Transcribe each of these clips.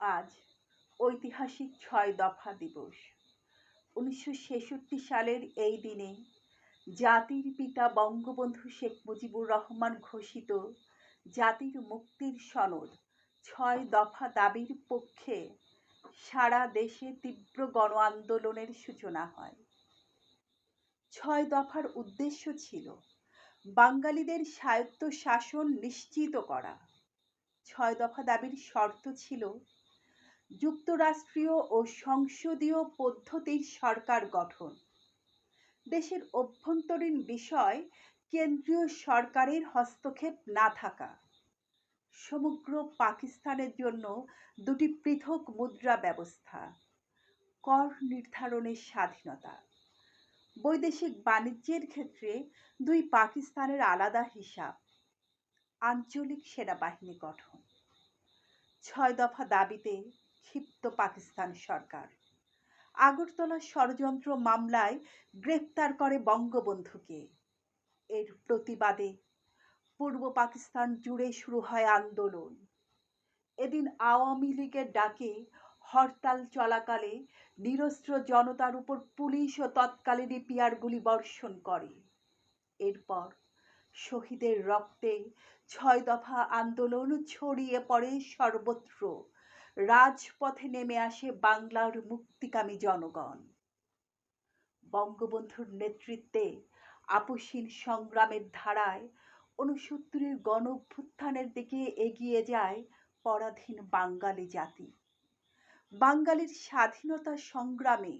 আজ ঐতিহাসিক ছয় দফা দিবস। উনিশশো ছেষট্টি সালের এই দিনে জাতির পিতা বঙ্গবন্ধু শেখ মুজিবুর রহমান ঘোষিত জাতির মুক্তির সনদ ছয় দফা দাবির পক্ষে সারা দেশে তীব্র গণ আন্দোলনের সূচনা হয়। ছয় দফার উদ্দেশ্য ছিল বাঙালিদের স্বায়ত্ত শাসন নিশ্চিত করা। ছয় দফা দাবির শর্ত ছিল যুক্তরাষ্ট্রীয় ও সংসদীয় পদ্ধতির সরকার গঠন। দেশের অভ্যন্তরীণ বিষয় কেন্দ্রীয় সরকারের হস্তক্ষেপ না থাকা। সমগ্র পাকিস্তানের জন্য দুটি পৃথক মুদ্রা ব্যবস্থা। কর নির্ধারণের স্বাধীনতা। বৈদেশিক বাণিজ্যের ক্ষেত্রে দুই পাকিস্তানের আলাদা হিসাব। আঞ্চলিক সেনাবাহিনী গঠন। ছয় দফা দাবিতে ক্ষিপ্ত পাকিস্তান সরকার। আগরতলা ষড়যন্ত্র মামলায় গ্রেপ্তার করে বঙ্গবন্ধুকে। এর প্রতিবাদে পূর্ব পাকিস্তান জুড়ে শুরু হয় আন্দোলন। এদিন আওয়ামী লীগের ডাকে হরতাল চলাকালে নিরস্ত্র জনতার উপর পুলিশ ও তৎকালীন পিয়ার গুলি বর্ষণ করে। এরপর শহীদের রক্তে ছয় দফা আন্দোলন ছড়িয়ে পড়ে সর্বত্র। রাজপথে নেমে আসে বাংলার মুক্তিকামী জনগণ। বঙ্গবন্ধুর নেতৃত্বে আপসীন সংগ্রামের ধারায় ঊনসত্তরের গণ অভ্যুত্থানের দিকে এগিয়ে যায় পরাধীন বাঙালি জাতি। বাঙালির স্বাধীনতা সংগ্রামে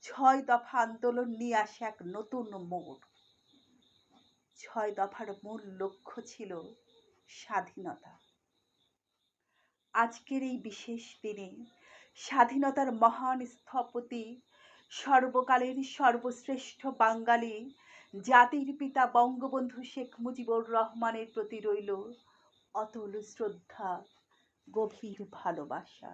ছয় দফা আন্দোলন নিয়ে আসে এক নতুন মোড়। ছয় দফার মূল লক্ষ্য ছিল স্বাধীনতা। আজকের এই বিশেষ দিনে স্বাধীনতার মহান স্থপতি, সর্বকালের সর্বশ্রেষ্ঠ বাঙালি, জাতির পিতা বঙ্গবন্ধু শেখ মুজিবুর রহমানের প্রতি রইল অতল শ্রদ্ধা, গভীর ভালোবাসা।